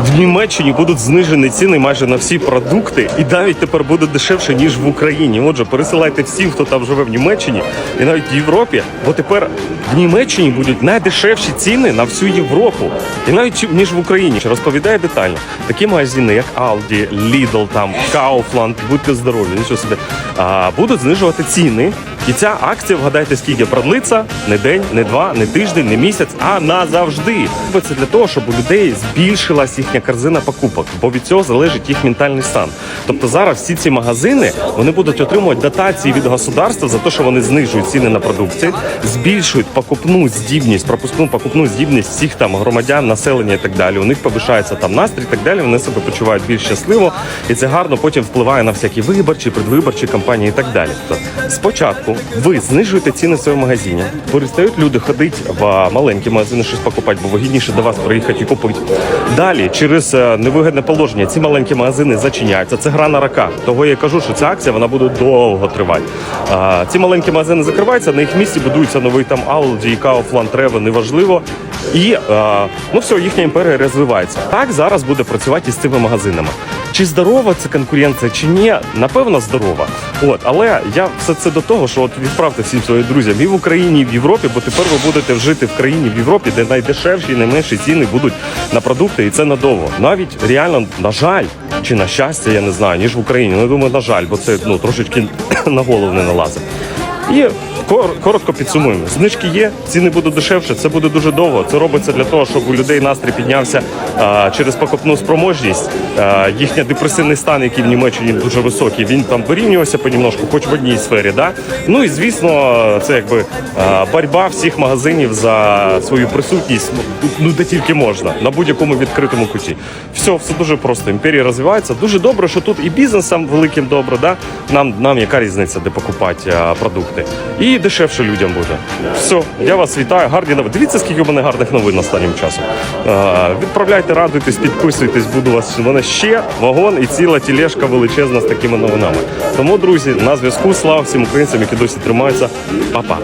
в Німеччині будуть знижені ціни майже на всі продукти, і навіть тепер буде дешевше ніж в Україні. Отже, пересилайте всім, хто там живе в Німеччині, і навіть в Європі, бо тепер в Німеччині будуть найдешевші ціни на всю Європу, і навіть ніж в Україні. Розповідає детально. Такі магазини, як Aldi, Lidl, там Kaufland, будьте здорові, нічого собі, будуть знижувати ціни. І ця акція, вгадайте, скільки продлиться не день, не два, не тиждень, не місяць, а назавжди. Це для того, щоб у людей збільшилась їхня корзина покупок, бо від цього залежить їх ментальний стан. Тобто зараз всі ці магазини вони будуть отримувати дотації від государства за те, що вони знижують ціни на продукцію, збільшують покупну здібність, пропускну покупну здібність всіх там громадян, населення і так далі. У них повишається там настрій, і так далі. Вони себе почувають більш щасливо, і це гарно потім впливає на всякі виборчі, предвиборчі кампанії і так далі. Тобто, спочатку ви знижуєте ціни в своєму магазині, перестають люди ходити в маленькі магазини щось покупати, бо вигідніше до вас приїхати і купити. Далі, через е, невигідне положення, ці маленькі магазини зачиняються. Це гра на рака. Того я кажу, що ця акція вона буде довго тривати. А, ці маленькі магазини закриваються, на їх місці будується новий там Aldi, Kaufland, Rewe, неважливо. І е, ну все, їхня імперія розвивається. Так зараз буде працювати із цими магазинами. Чи здорова це конкуренція, чи ні? Напевно, здорова. От, але я все це до того, що от відправте всім своїм друзям і в Україні, і в Європі, бо тепер ви будете жити в країні в Європі, де найдешевші найменші ціни будуть на продукти, і це надовго. Навіть реально, на жаль, чи на щастя, я не знаю, ніж в Україні. Ну, я думаю, на жаль, бо це ну трошечки на голову не налазить. І коротко підсумуємо. Знижки є, ціни будуть дешевше. Це буде дуже довго. Це робиться для того, щоб у людей настрій піднявся а, через покупну спроможність. А, їхній депресивний стан, який в Німеччині дуже високий, він там вирівнювався понемножку, хоч в одній сфері. Да? Ну і звісно, це якби а, боротьба всіх магазинів за свою присутність, ну де тільки можна, на будь-якому відкритому куті. Все, все дуже просто. Імперія розвивається. Дуже добре, що тут і бізнесам великим добре. Да? Нам, нам яка різниця, де покупати а, продукти. І дешевше людям буде. Все, я вас вітаю. Гарні новини. Дивіться, скільки в мене гарних новин останнім часом. Відправляйте, радуйтесь, підписуйтесь. Буду вас. У мене ще вагон і ціла тілешка величезна з такими новинами. Тому, друзі, на зв'язку. Слава всім українцям, які досі тримаються. Па-па.